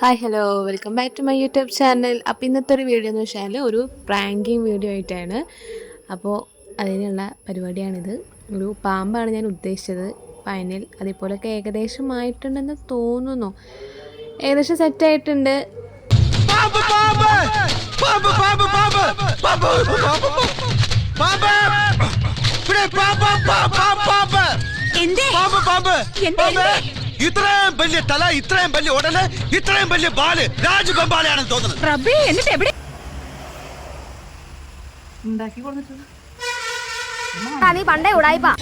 Hi hello welcome back to my YouTube channel അപ്പോൾ ഇന്നത്തെ ഒരു വീഡിയോ എന്ന് വെച്ചാൽ ഒരു പ്രാങ്കിങ് വീഡിയോ ആയിട്ടാണ്. അപ്പോൾ അതിനുള്ള പരിപാടിയാണിത്. ഒരു പാമ്പാണ് ഞാൻ ഉദ്ദേശിച്ചത്. ഫൈനൽ അതേപോലെയൊക്കെ ഏകദേശം ആയിട്ടുണ്ടെന്ന് തോന്നുന്നു ഏകദേശം സെറ്റായിട്ടുണ്ട് എന്തേ? ഇത്രയും വലിയ തല ഇത്രയും വലിയ ഉടൽ ഇത്രയും വലിയ ബാൽ രാജഗോപാലയാണെന്ന് തോന്നുന്നത്. റബ്ബേ എന്നിട്ട് എവിടെ? ആ, നീ പണ്ടേ ഉടായിപ്പാ.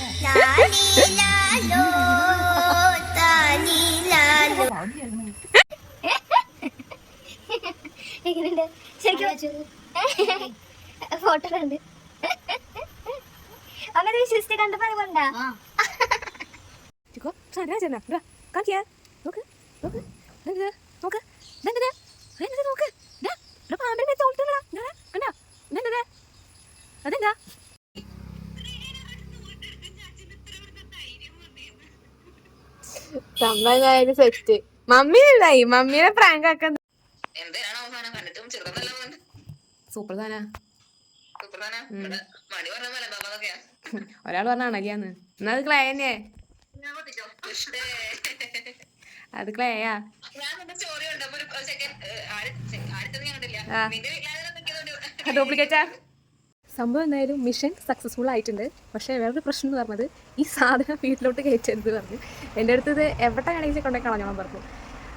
എങ്ങനെയുണ്ട്? ശരിക്കും ഫോട്ടോ ഉണ്ട് അങ്ങനെ വിശ്വസിച്ച് കണ്ടപ്പോ അതുകൊണ്ടാ കാണിക്കേ നോക്ക് നോക്ക് നോക്ക് നോക്ക് പാമ്പിനെ തോൽത്തടാ കണ്ടാ ഇതെന്തത് അതെന്താ സെറ്റ്. മമ്മിയിലായി മമ്മീനെ പ്രാങ്ക് ആക്കാൻ. സൂപ്രധാന. ഒരാൾ പറഞ്ഞ അണലിയാന്ന്. എന്നാ അത് ക്ലയന്നെ അത് ക്ലേയാ ഡ്യൂപ്ലിക്കേറ്റാ സംഭവം എന്തായാലും മിഷൻ സക്സസ്ഫുൾ ആയിട്ടുണ്ട്. പക്ഷേ വേറൊരു പ്രശ്നം എന്ന് പറഞ്ഞത് ഈ സാധനം വീട്ടിലോട്ട് കയറ്റരുത് പറഞ്ഞു. എന്റെ അടുത്ത് ഇത് എവിടെ കണയിൽ കൊണ്ടേ കളഞ്ഞോളം പറഞ്ഞു.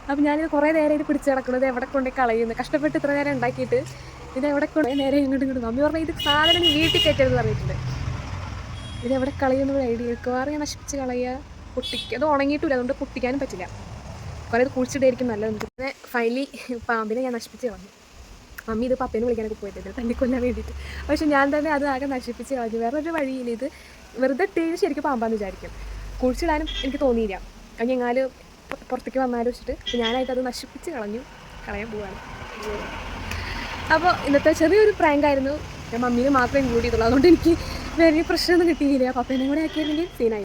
അപ്പം ഞാനിത് കുറേ നേരം ഇത് പിടിച്ച് കിടക്കുന്നത് എവിടെ കൊണ്ടേ കളയുന്നു. കഷ്ടപ്പെട്ട് ഇത്ര നേരം ഉണ്ടാക്കിയിട്ട് ഇത് എവിടെ കൊണ്ടേ നേരെ ഇങ്ങോട്ട് ഇങ്ങോട്ട് മമ്മി പറഞ്ഞു ഇത് സാധനം വീട്ടിൽ കയറ്റരുത് പറഞ്ഞിട്ടുണ്ട്. ഇത് എവിടെ കളയുന്ന ഐഡിയ മിക്കവാറും നശിപ്പിച്ച് കളയുക പൊട്ടിക്കുക അത് ഉണങ്ങിയിട്ടില്ല. അതുകൊണ്ട് പൊട്ടിക്കാനും പറ്റില്ല. കുറേ ഇത് കുഴിച്ചിട്ടായിരിക്കും നല്ലത്. പിന്നെ ഫൈനലി പാമ്പിനെ ഞാൻ നശിപ്പിച്ച് കളഞ്ഞു. മമ്മി ഇത് പപ്പേനെ വിളിക്കാനൊക്കെ പോയിട്ടുണ്ട് കൊല്ലാൻ വേണ്ടിയിട്ട്. പക്ഷെ ഞാൻ തന്നെ അത് ആകെ നശിപ്പിച്ച് കളഞ്ഞു. വേറൊരു വഴിയിൽ ഇത് വെറുതെ ഇട്ടേത് ശരിക്കും പാമ്പാന്ന് വിചാരിക്കും. കുഴിച്ചിടാനും എനിക്ക് തോന്നിയില്ല. അത് ഞങ്ങൾ പുറത്തേക്ക് വന്നാലും വെച്ചിട്ട് അപ്പോൾ ഞാനായിട്ട് അത് നശിപ്പിച്ച് കളഞ്ഞു. കളയാൻ പോവാണ്. അപ്പോൾ ഇന്നത്തെ ചെറിയൊരു പ്രാങ്കായിരുന്നു ഞാൻ മമ്മീനെ മാത്രമേ ഇൻക്ലൂഡ് ചെയ്തുള്ളൂ. അതുകൊണ്ട് എനിക്ക് വേറെ പ്രശ്നമൊന്നും കിട്ടിയില്ല. പപ്പേനെ കൂടെ ആക്കിയിരുന്നെങ്കിൽ സീനായി